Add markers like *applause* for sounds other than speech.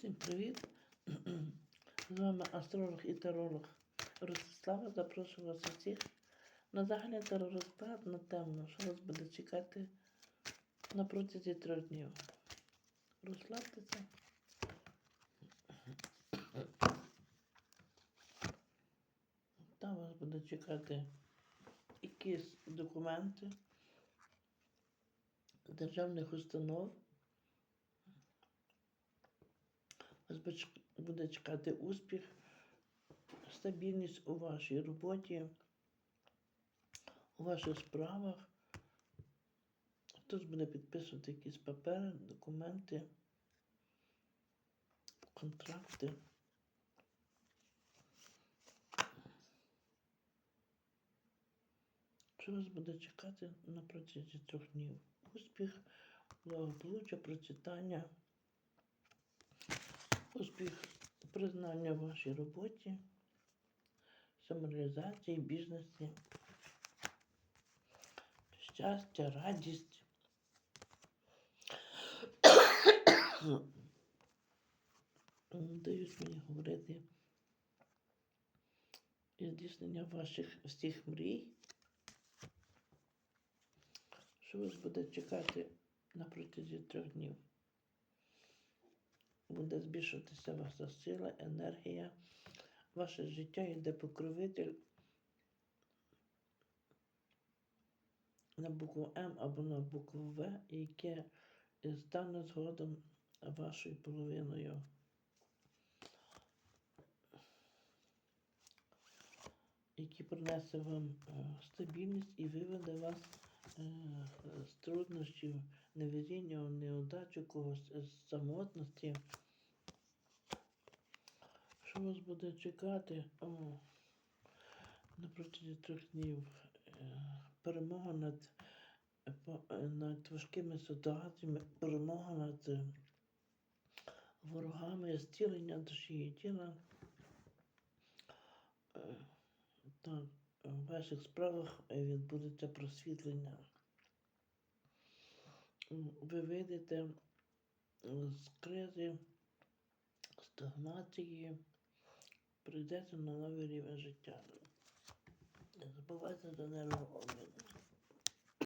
Всім привіт! *clears throat* З вами астролог і таролог Ростислава. Запрошую вас усіх на загальний теророзклад на тему, що вас буде чекати на протязі трьох днів. Розслабтеся. Там вас буде чекати якісь документи державних установ. Буде чекати успіх, стабільність у вашій роботі, у ваших справах. Хтось буде підписувати якісь папери, документи, контракти. Що вас буде чекати на протязі трьох днів? Успіх, благополуччя, процвітання успіх, признання в вашій роботі, самореалізації, бізнесі, щастя, радість. Дають мені говорити і здійснення ваших всіх мрій. Що вас буде чекати на протязі трьох днів? Буде збільшуватися ваша сила, енергія, ваше життя йде покровитель на букву М або на букву В, яке стане згодом вашою половиною. Який принесе вам е, стабільність і виведе вас з труднощів, невезіння, неудачу, когось з самотності. Що вас буде чекати на протязі трьох днів? Е, Перемога над, е, е, над важкими ситуаціями, перемога над е, ворогами, зцілення душі і тіла. Е, Так, в ваших справах е, відбудеться просвітлення. Ви вийдете з кризи, стагнації, прийдете на новий рівень життя. Не забувайте до нервообмін.